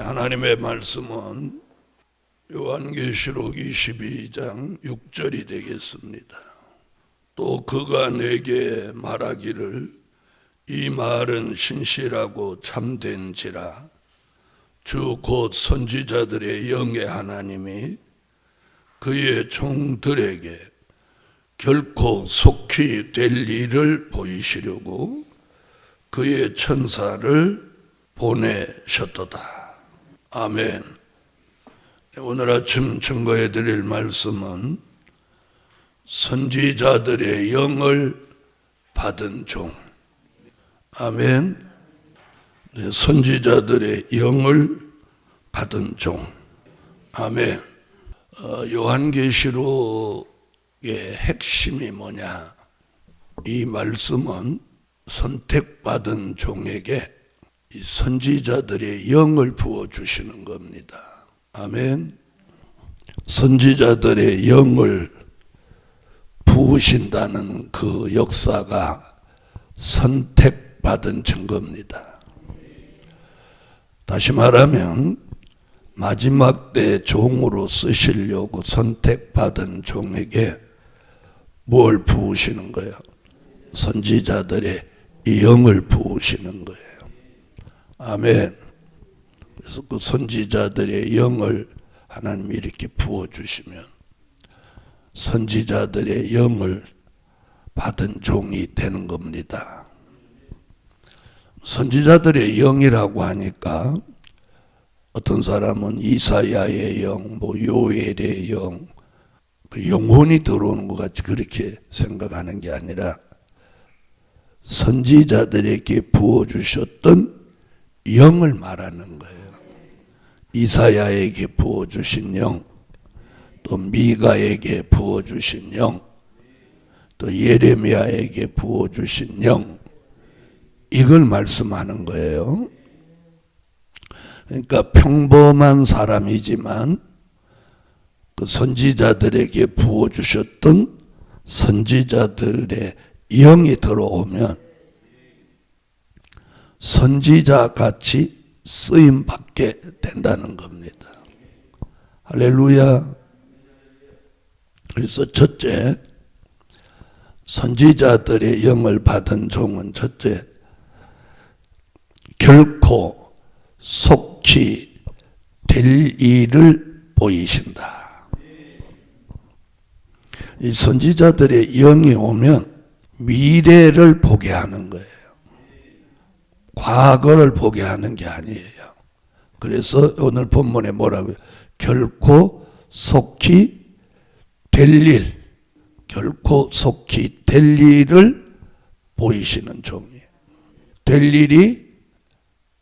하나님의 말씀은 요한계시록 22장 6절이 되겠습니다. 또 그가 내게 말하기를 이 말은 신실하고 참된지라 주 곧 선지자들의 영의 하나님이 그의 종들에게 결코 속히 될 일을 보이시려고 그의 천사를 보내셨도다. 아멘. 오늘 아침 증거해 드릴 말씀은 선지자들의 영을 받은 종. 아멘. 네, 선지자들의 영을 받은 종. 아멘. 어, 요한계시록의 핵심이 뭐냐? 이 말씀은 선택받은 종에게 이 선지자들의 영을 부어 주시는 겁니다. 아멘. 선지자들의 영을 부으신다는 그 역사가 선택받은 증거입니다. 다시 말하면 마지막 때 종으로 쓰시려고 선택받은 종에게 뭘 부으시는 거예요? 선지자들의 영을 부으시는 거예요. 아멘. 그래서 그 선지자들의 영을 하나님이 이렇게 부어주시면 선지자들의 영을 받은 종이 되는 겁니다. 선지자들의 영이라고 하니까 어떤 사람은 이사야의 영, 뭐 요엘의 영, 그 영혼이 들어오는 것 같이 그렇게 생각하는 게 아니라 선지자들에게 부어주셨던 영을 말하는 거예요. 이사야에게 부어주신 영, 또 미가에게 부어주신 영, 또 예레미야에게 부어주신 영, 이걸 말씀하는 거예요. 그러니까 평범한 사람이지만 그 선지자들에게 부어주셨던 선지자들의 영이 들어오면 선지자 같이 쓰임 받게 된다는 겁니다. 할렐루야. 그래서 첫째, 선지자들의 영을 받은 종은 첫째, 결코 속히 될 일을 보이신다. 이 선지자들의 영이 오면 미래를 보게 하는 거예요. 과거를 보게 하는 게 아니에요. 그래서 오늘 본문에 뭐라고요? 결코 속히 될 일, 결코 속히 될 일을 보이시는 종이에요. 될 일이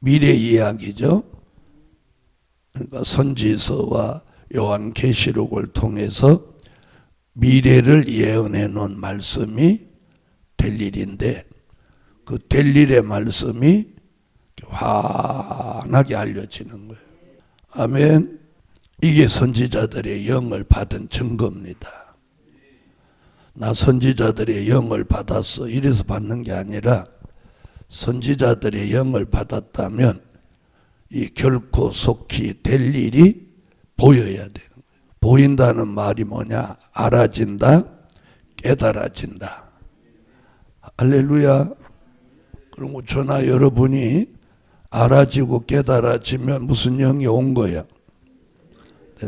미래 이야기죠. 그러니까 선지서와 요한 계시록을 통해서 미래를 예언해 놓은 말씀이 될 일인데 그 될 일의 말씀이 환하게 알려지는 거예요. 아멘. 이게 선지자들의 영을 받은 증거입니다. 나 선지자들의 영을 받았어. 이래서 받는 게 아니라 선지자들의 영을 받았다면 이 결코 속히 될 일이 보여야 되는 거예요. 보인다는 말이 뭐냐? 알아진다, 깨달아진다. 할렐루야. 그리고 저나 여러분이 알아지고 깨달아지면 무슨 영이 온 거야?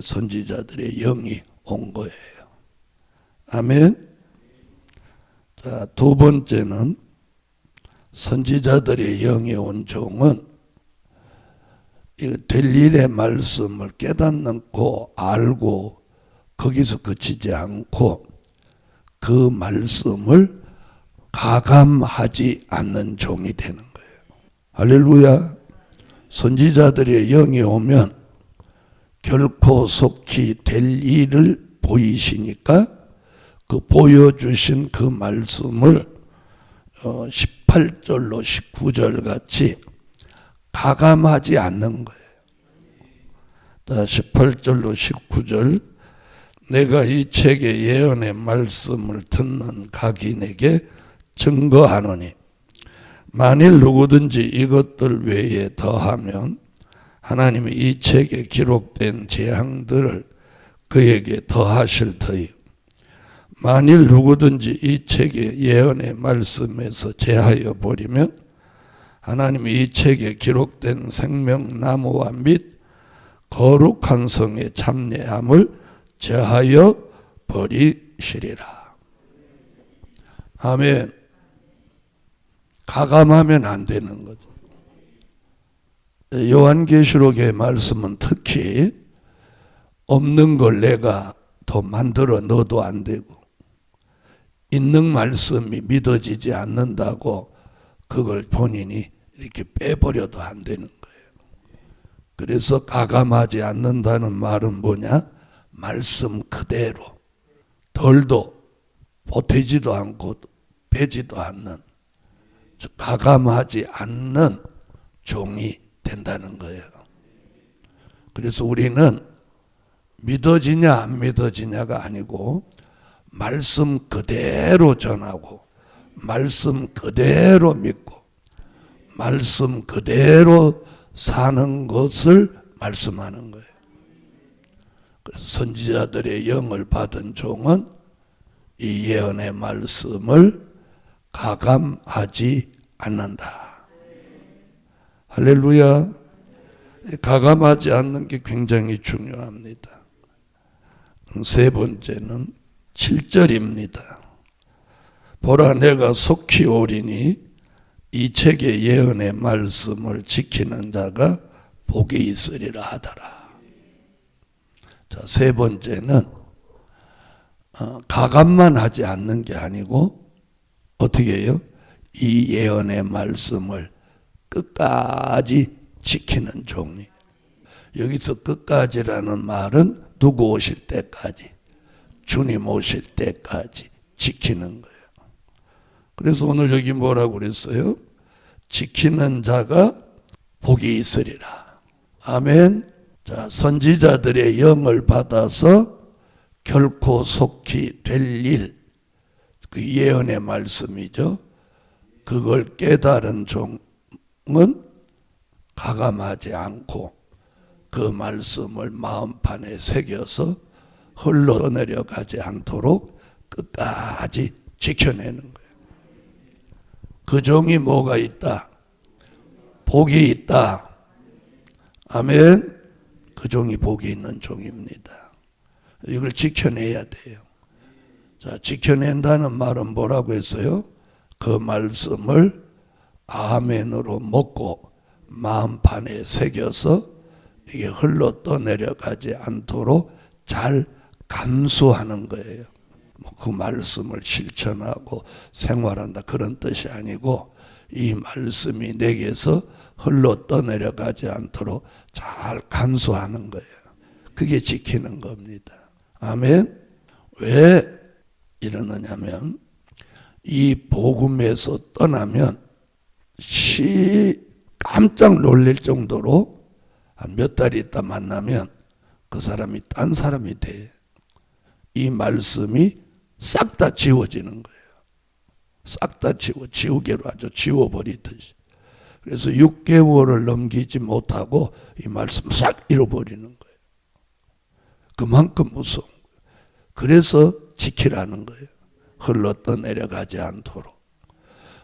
선지자들의 영이 온 거예요. 아멘. 자, 두 번째는 선지자들의 영이 온 종은 될 일의 말씀을 깨닫고 알고 거기서 그치지 않고 그 말씀을 가감하지 않는 종이 되는 거예요. 할렐루야. 선지자들의 영이 오면 결코 속히 될 일을 보이시니까 그 보여주신 그 말씀을 18절로 어, 19절 같이 가감하지 않는 거예요. 18절로 19절 내가 이 책의 예언의 말씀을 듣는 각인에게 증거하노니 만일 누구든지 이것들 외에 더하면 하나님이 이 책에 기록된 재앙들을 그에게 더하실 터이요. 만일 누구든지 이 책의 예언의 말씀에서 제하여 버리면 하나님이 이 책에 기록된 생명나무와 및 거룩한 성의 참례함을 제하여 버리시리라. 아멘. 가감하면 안 되는 거죠. 요한계시록의 말씀은 특히 없는 걸 내가 더 만들어 넣어도 안 되고 있는 말씀이 믿어지지 않는다고 그걸 본인이 이렇게 빼버려도 안 되는 거예요. 그래서 가감하지 않는다는 말은 뭐냐? 말씀 그대로 덜도 보태지도 않고 빼지도 않는 가감하지 않는 종이 된다는 거예요. 그래서 우리는 믿어지냐 안 믿어지냐가 아니고 말씀 그대로 전하고 말씀 그대로 믿고 말씀 그대로 사는 것을 말씀하는 거예요. 그래서 선지자들의 영을 받은 종은 이 예언의 말씀을 가감하지 않는다. 할렐루야. 가감하지 않는 게 굉장히 중요합니다. 세 번째는 7절입니다. 보라 내가 속히 오리니 이 책의 예언의 말씀을 지키는 자가 복이 있으리라 하더라. 자, 세 번째는 어, 가감만 하지 않는 게 아니고 어떻게 해요? 이 예언의 말씀을 끝까지 지키는 종이. 여기서 끝까지라는 말은 누구 오실 때까지, 주님 오실 때까지 지키는 거예요. 그래서 오늘 여기 뭐라고 그랬어요? 지키는 자가 복이 있으리라. 아멘. 자, 선지자들의 영을 받아서 결코 속히 될 일, 그 예언의 말씀이죠. 그걸 깨달은 종은 가감하지 않고 그 말씀을 마음판에 새겨서 흘러내려가지 않도록 끝까지 지켜내는 거예요. 그 종이 뭐가 있다? 복이 있다. 아멘. 그 종이 복이 있는 종입니다. 이걸 지켜내야 돼요. 자, 지켜낸다는 말은 뭐라고 했어요? 그 말씀을 아멘으로 먹고 마음판에 새겨서 이게 흘러 떠내려가지 않도록 잘 간수하는 거예요. 뭐 그 말씀을 실천하고 생활한다 그런 뜻이 아니고 이 말씀이 내게서 흘러 떠내려가지 않도록 잘 간수하는 거예요. 그게 지키는 겁니다. 아멘. 왜 이러느냐면 이 복음에서 떠나면 시 깜짝 놀랄 정도로 한 몇 달 있다 만나면 그 사람이 딴 사람이 돼. 이 말씀이 싹 다 지워지는 거예요. 싹 다 지워, 지우개로 아주 지워버리듯이. 그래서 6개월을 넘기지 못하고 이 말씀 싹 잃어버리는 거예요. 그만큼 무서운 거예요. 그래서 지키라는 거예요. 흘러 떠내려가지 않도록.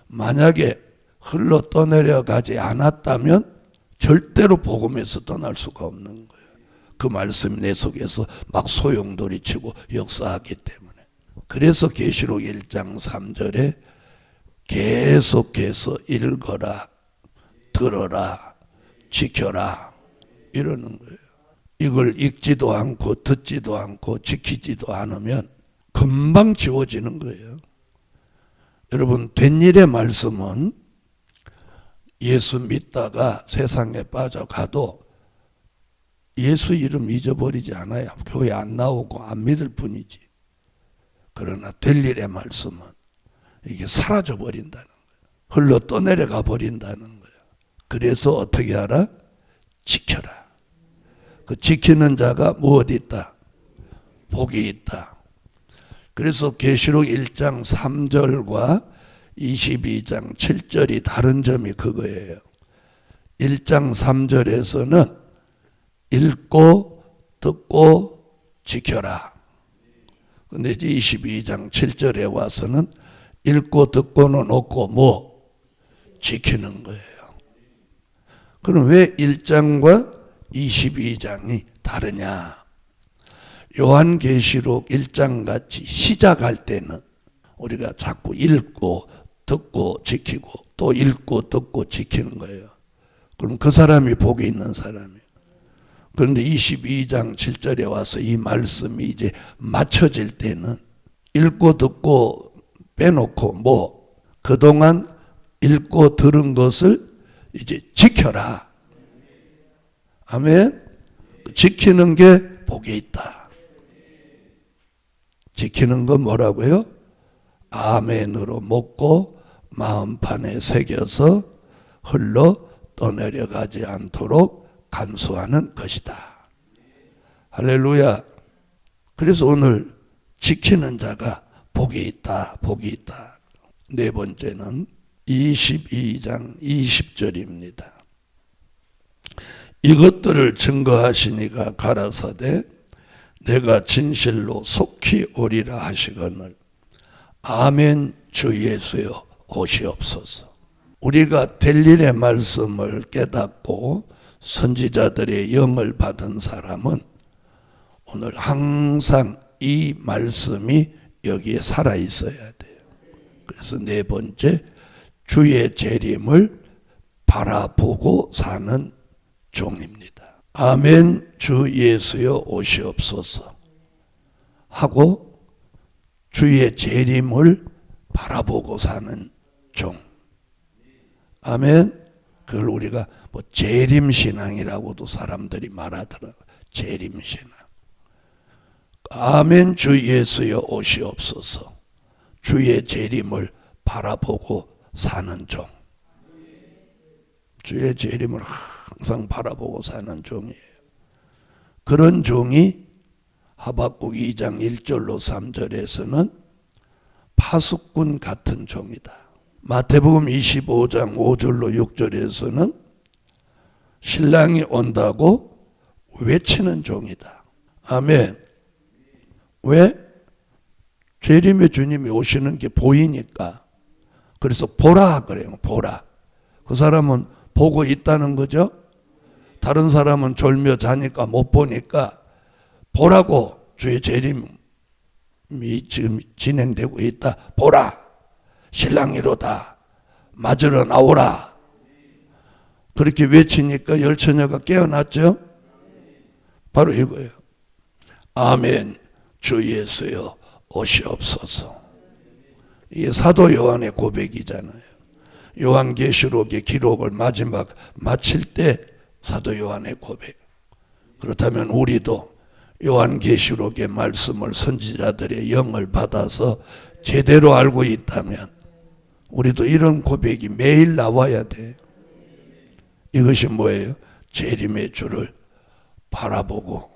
만약에 흘러 떠내려가지 않았다면 절대로 복음에서 떠날 수가 없는 거예요. 그 말씀이 내 속에서 막 소용돌이치고 역사하기 때문에. 그래서 계시록 1장 3절에 계속해서 읽어라, 들어라, 지켜라 이러는 거예요. 이걸 읽지도 않고 듣지도 않고 지키지도 않으면 금방 지워지는 거예요. 여러분 된 일의 말씀은 예수 믿다가 세상에 빠져가도 예수 이름 잊어버리지 않아요. 교회 안 나오고 안 믿을 뿐이지. 그러나 될 일의 말씀은 이게 사라져 버린다는 거예요. 흘러 떠내려가 버린다는 거예요. 그래서 어떻게 하라? 지켜라. 그 지키는 자가 무엇 있다? 복이 있다. 그래서 계시록 1장 3절과 22장 7절이 다른 점이 그거예요. 1장 3절에서는 읽고 듣고 지켜라. 근데 이제 22장 7절에 와서는 읽고 듣고는 없고 뭐 지키는 거예요. 그럼 왜 1장과 22장이 다르냐? 요한계시록 1장 같이 시작할 때는 우리가 자꾸 읽고 듣고 지키고 또 읽고 듣고 지키는 거예요. 그럼 그 사람이 복이 있는 사람이에요. 그런데 22장 7절에 와서 이 말씀이 이제 맞춰질 때는 읽고 듣고 빼놓고 뭐 그동안 읽고 들은 것을 이제 지켜라. 아멘. 지키는 게 복이 있다. 지키는 건 뭐라고요? 아멘으로 먹고 마음판에 새겨서 흘러 떠내려가지 않도록 간수하는 것이다. 할렐루야. 그래서 오늘 지키는 자가 복이 있다, 복이 있다. 네 번째는 22장 20절입니다. 이것들을 증거하시니가 가라사대 내가 진실로 속히 오리라 하시거늘 아멘 주 예수여 오시옵소서. 우리가 될 일의 말씀을 깨닫고 선지자들의 영을 받은 사람은 오늘 항상 이 말씀이 여기에 살아 있어야 돼요. 그래서 네 번째 주의 재림을 바라보고 사는 종입니다. 아멘 주 예수여 오시옵소서 하고 주의 재림을 바라보고 사는 종. 아멘. 그걸 우리가 뭐 재림 신앙이라고도 사람들이 말하더라고. 재림 신앙. 아멘 주 예수여 오시옵소서. 주의 재림을 바라보고 사는 종. 주의 재림을 항상 바라보고 사는 종이에요. 그런 종이 하박국 2장 1절로 3절에서는 파수꾼 같은 종이다. 마태복음 25장 5절로 6절에서는 신랑이 온다고 외치는 종이다. 아멘. 왜? 재림의 주님이 오시는 게 보이니까. 그래서 보라 그래요. 보라. 그 사람은 보고 있다는 거죠. 다른 사람은 졸며 자니까 못 보니까 보라고 주의 재림이 지금 진행되고 있다. 보라. 신랑이로다. 맞으러 나오라. 그렇게 외치니까 열처녀가 깨어났죠? 바로 이거예요. 아멘. 주 예수여 오시옵소서. 이게 사도 요한의 고백이잖아요. 요한계시록의 기록을 마지막 마칠 때 사도 요한의 고백. 그렇다면 우리도 요한계시록의 말씀을 선지자들의 영을 받아서 제대로 알고 있다면 우리도 이런 고백이 매일 나와야 돼. 이것이 뭐예요? 재림의 주를 바라보고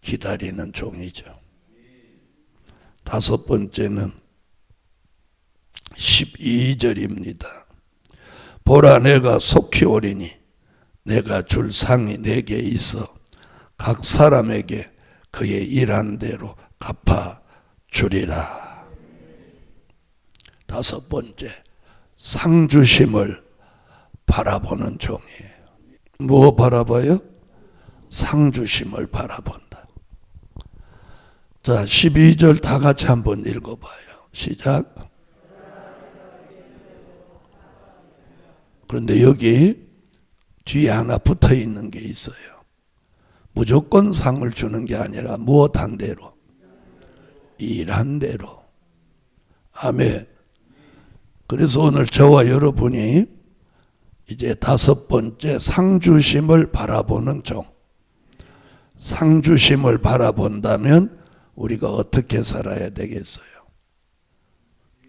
기다리는 종이죠. 다섯 번째는 12절입니다. 보라 내가 속히 오리니 내가 줄 상이 내게 있어 각 사람에게 그의 일한 대로 갚아 주리라. 다섯 번째 상주심을 바라보는 종이에요. 뭐 바라봐요? 상주심을 바라본다. 자, 12절 다 같이 한번 읽어봐요. 시작. 그런데 여기 뒤에 하나 붙어 있는 게 있어요. 무조건 상을 주는 게 아니라 무엇 한 대로? 일한 대로. 아멘. 그래서 오늘 저와 여러분이 이제 다섯 번째 상주심을 바라보는 종. 상주심을 바라본다면 우리가 어떻게 살아야 되겠어요?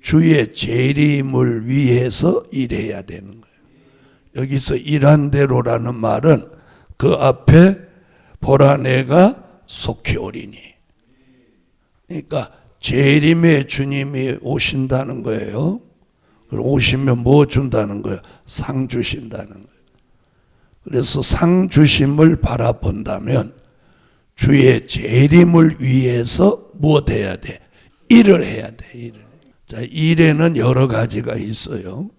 주의 재림을 위해서 일해야 되는 거예요. 여기서 일한 대로라는 말은 그 앞에 보라 내가 속히 오리니. 그러니까 재림의 주님이 오신다는 거예요. 오시면 뭐 준다는 거예요? 상 주신다는 거예요. 그래서 상 주심을 바라본다면 주의 재림을 위해서 무엇 해야 돼? 일을 해야 돼. 일을. 자, 일에는 여러 가지가 있어요.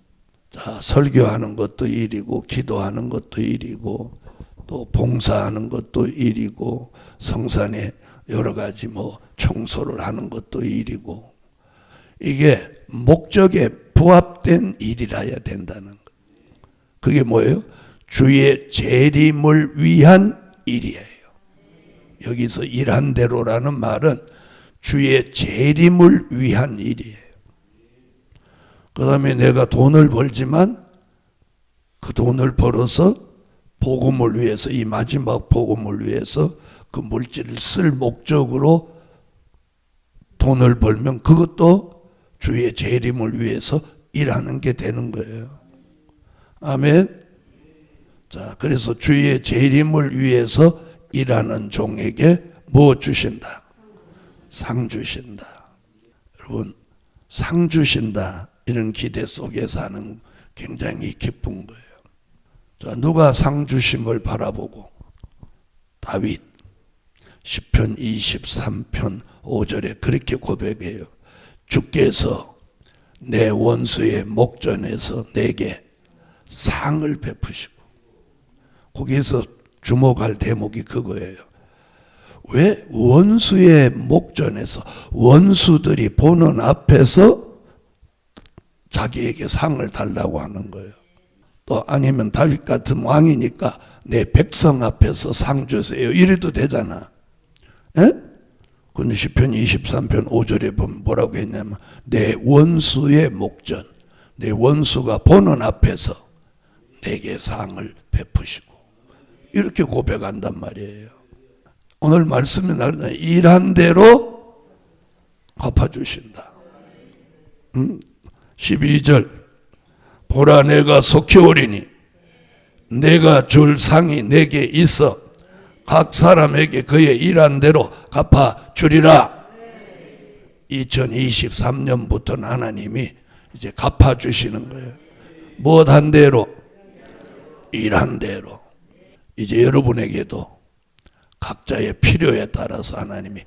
자, 설교하는 것도 일이고 기도하는 것도 일이고 또 봉사하는 것도 일이고 성산에 여러 가지 뭐 청소를 하는 것도 일이고 이게 목적에 부합된 일이라야 된다는 것. 그게 뭐예요? 주의 재림을 위한 일이에요. 여기서 일한 대로라는 말은 주의 재림을 위한 일이에요. 그 다음에 내가 돈을 벌지만 그 돈을 벌어서 복음을 위해서 이 마지막 복음을 위해서 그 물질을 쓸 목적으로 돈을 벌면 그것도 주의 재림을 위해서 일하는 게 되는 거예요. 아멘. 자, 그래서 주의 재림을 위해서 일하는 종에게 뭐 주신다? 상 주신다. 여러분, 상 주신다. 이런 기대 속에 사는 굉장히 기쁜 거예요. 자, 누가 상 주심을 바라보고 다윗 10편 23편 5절에 그렇게 고백해요. 주께서 내 원수의 목전에서 내게 상을 베푸시고 거기에서 주목할 대목이 그거예요. 왜 원수의 목전에서 원수들이 보는 앞에서 자기에게 상을 달라고 하는 거예요. 또 아니면 다윗 같은 왕이니까 내 백성 앞에서 상 주세요. 이래도 되잖아. 예? 근데 시편 23편 5절에 보면 뭐라고 했냐면 내 원수의 목전, 내 원수가 보는 앞에서 내게 상을 베푸시고 이렇게 고백한단 말이에요. 오늘 말씀이 나그러 일한 대로 갚아주신다. 음? 12절 보라 내가 속히 오리니 내가 줄 상이 내게 있어 각 사람에게 그의 일한 대로 갚아 주리라. 2023년부터는 하나님이 이제 갚아 주시는 거예요. 무엇 한 대로 일한 대로 이제 여러분에게도 각자의 필요에 따라서 하나님이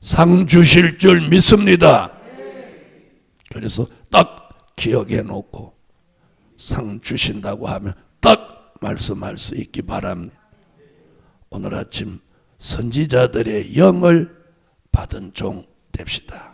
상 주실 줄 믿습니다. 그래서 딱 기억해 놓고 상 주신다고 하면 딱 말씀할 수 있기 바랍니다. 오늘 아침 선지자들의 영을 받은 종 됩시다.